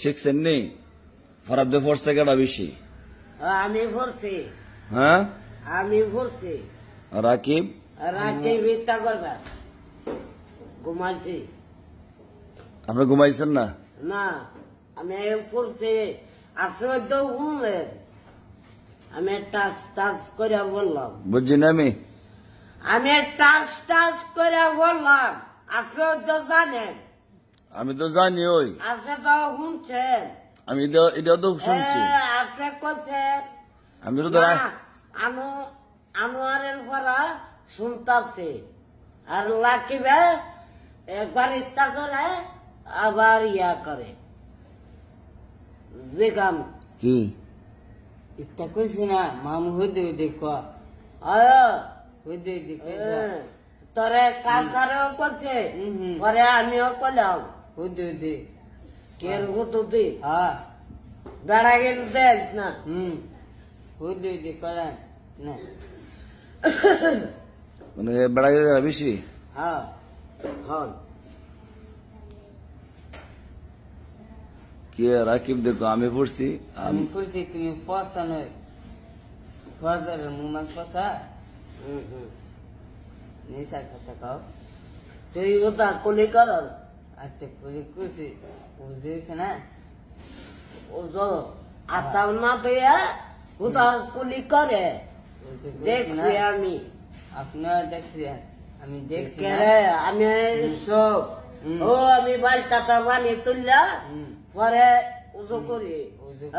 শিখছেন নি? ফরাবদে ফোর্সে কেটা বেশি? আমি পড়ছি হ্যাঁ? আমি পড়ছি রাকিব? রাতে ভিত্তা করবা। ঘুমাইছি। আপনি ঘুমাইছেন না? না আমি আসলে তো ঘুমলেন। আমি টাচ টাচ করে বললাম। বুঝছি না আমি? আমি টাচ টাচ করে বললাম। আসলে তো জানেন। আমি তো জানি ওই। আপনি তো শুনছেন। আমি এটা- এটাও তো শুনছি। আপনি আমি তো রা- আনোয়ারের পরা শুনতাছে। আর লাকিবে একবার ইত্যা করে আবার ইয়া করে। যেখান কি? ইত্যা কইছি না মামু হইতে হইতে ক। আয় হইতে হইতে এ, কইছা তোরে কাকারেও করছে হুম, হুম। পরে আমিও করলাম হুতুতি হ্যাঁ। বেড়া গেল দেখ না? হুম। হইতে হইতে করেন। না। মানে বেড়া গেলে বেশি? হ্যাঁ হন। কি রাকিব দেখো আমি পড়ছি আমি করছি তুমি পয়সা নয় ফজরের মুমাক হুম। নিশা কথা খাও তুই ওটা কলি কর। আচ্ছা করে করছি বুঝেছে না? ও যো আতাও না তুই ওটা কলি করে? দেখছি না। আমি। আপনারা দেখছি আমি দেখছি না। আমি সব। ও আমি বালটাটা বানি তুললা হুম। পরে উজো করি।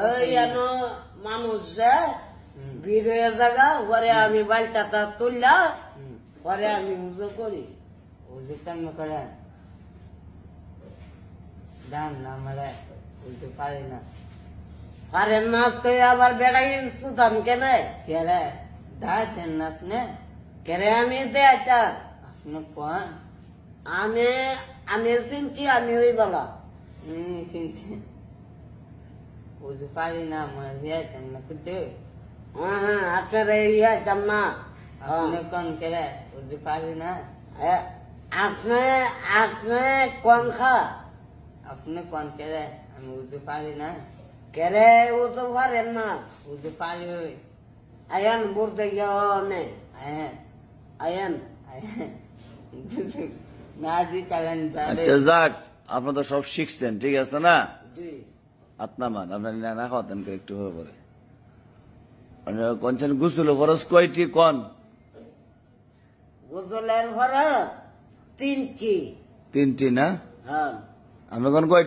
ওই মানুষ হয়ে জায়গা পরে আমি বালটাটা তুললা হুম। পরে আমি উজো করি। উজু কেমন করেন? দাম না মারে উজু পারি না। আরে না তুই আবার বেড়াই সুতাম কেনে? কেরে দাঁড়াতেন না আপনি? কেরে আমি দেটা আপনি কোন? আমি আমি চিনছি আমি ওই বলা। হুম পারি না আমার হিয়াতেন না কিন্তু। হ্যাঁ হ্যাঁ আপনার যাম না। আপনি কোন কেরে? উজু পারি না। আপনি আপনি কম খা? আপনি কোন কেরে আমি উজু পারি না কেরে ও তো পারেন না উজু পারি ওই আয়ান বলতে গিয়ে নে আয়েন আয়ান আয়েন না দি চালেন আচ্ছা যাক আপনার তো সব শিখছেন ঠিক আছে না আপনার মান আপনার না না খাওয়াতেন করে একটু হয়ে পরে মানে কনছেন গুসুল খরচ কয়টি কন গোসলের ঘর তিনটি তিনটি না হ্যাঁ আপনি কোন কয়